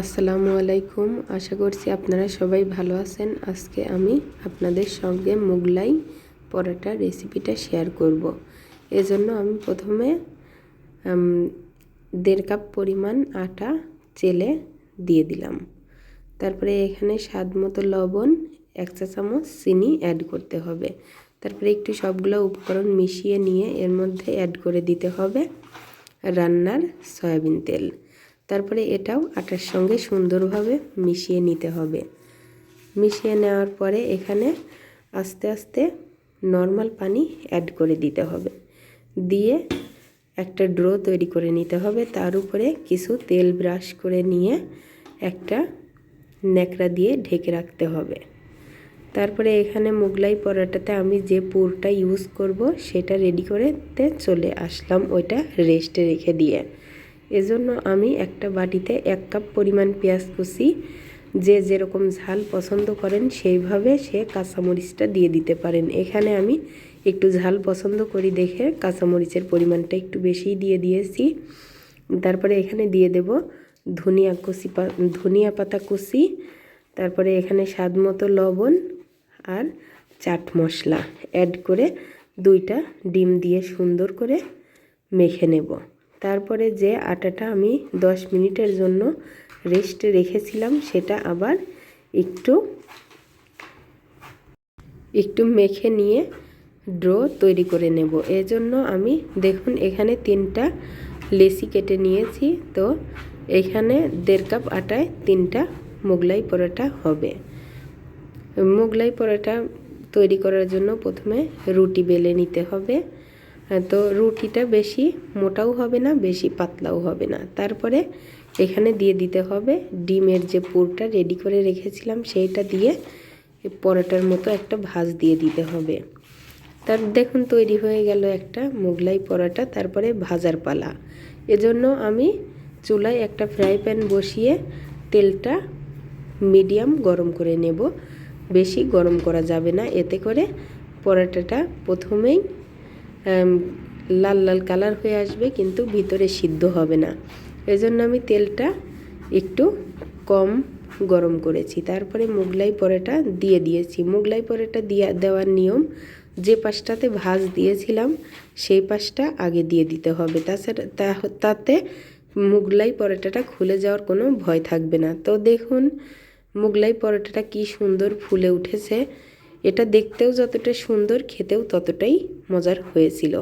আসসালামু আলাইকুম। আশা করছি আপনারা সবাই ভালো আছেন। আজকে আমি আপনাদের সঙ্গে মোগলাই পরোটা রেসিপিটা শেয়ার করব। এজন্য আমি প্রথমে দেড় কাপ পরিমাণ আটা চেলে দিয়ে দিলাম। তারপরে এখানে স্বাদ মতো লবণ, এক চা চামচ চিনি অ্যাড করতে হবে। তারপরে একটু সবগুলো উপকরণ মিশিয়ে নিয়ে এর মধ্যে অ্যাড করে দিতে হবে রান্নার সয়াবিন তেল। তারপরে এটাও আটার সঙ্গে সুন্দরভাবে মিশিয়ে নিতে হবে। মিশিয়ে নেওয়ার পরে এখানে আস্তে আস্তে নর্মাল পানি অ্যাড করে দিতে হবে। দিয়ে একটা ড্রো তৈরি করে নিতে হবে। তার উপরে কিছু তেল ব্রাশ করে নিয়ে একটা ন্যাকড়া দিয়ে ঢেকে রাখতে হবে। তারপরে এখানে মোগলাই পরোটাতে আমি যে পুরটা ইউজ করব সেটা রেডি করতে চলে আসলাম। ওইটা রেস্টে রেখে দিয়ে। এজন্য আমি একটা বাটিতে এক কাপ পরিমাণ পেঁয়াজ কুচি, যে যেরকম ঝাল পছন্দ করেন সেইভাবে সে কাঁচামরিচটা দিয়ে দিতে পারেন। এখানে আমি একটু ঝাল পছন্দ করি দেখে কাঁচামরিচের পরিমাণটা একটু বেশি দিয়ে দিয়েছি। তারপরে এখানে দিয়ে দেব ধনিয়া কুচি ধনিয়া পাতা কুচি, তারপরে এখানে স্বাদ মতো লবণ আর চাট মশলা। অ্যাড করে দুইটা ডিম দিয়ে সুন্দর করে মেখে নেব। তারপরে যে আটাটা আমি 10 মিনিটের জন্য রেস্টে রেখেছিলাম, সেটা আবার একটু একটু মেখে নিয়ে ড্রো তৈরি করে নেব। এজন্য আমি, দেখুন এখানে তিনটা লেসি কেটে নিয়েছি, তো এখানে দেড় কাপ আটায় তিনটা মোগলাই পরোটা হবে। মোগলাই পরোটা তৈরি করার জন্য প্রথমে রুটি বেলে নিতে হবে। তো রুটিটা বেশি মোটাও হবে না, বেশি পাতলাও হবে না। তারপরে এখানে দিয়ে দিতে হবে ডিমের যে পুরটা রেডি করে রেখেছিলাম, সেইটা দিয়ে পরোটার মতো একটা ভাজ দিয়ে দিতে হবে। তার দেখুন তৈরি হয়ে গেল একটা মোগলাই পরোটা, তারপরে ভাজার পালা। এজন্য আমি চুলায় একটা ফ্রাই প্যান বসিয়ে তেলটা মিডিয়াম গরম করে নেব। বেশি গরম করা যাবে না, এতে করে পরোটাটা প্রথমেই লাল লাল কালার হয়ে আসবে, কিন্তু ভিতরে সিদ্ধ হবে না। এজন্য আমি তেলটা একটু কম গরম করেছি। তারপরে মুগলাই পরেটা দিয়ে দিয়েছি। মুগলাই পরেটা দিয়ে, দেওয়ার নিয়ম, যে পাশটাতে ভাজ দিয়েছিলাম, সেই পাশটা আগে দিয়ে দিতে হবে। তাছাড়া তাতে মুগলাই পরোটাটা খুলে যাওয়ার কোনো ভয় থাকবে না। তো দেখুন, মুগলাই পরোটাটা কি সুন্দর ফুলে উঠেছে। এটা দেখতেও যতটা সুন্দর খেতেও ততটাই মজার হয়েছিল।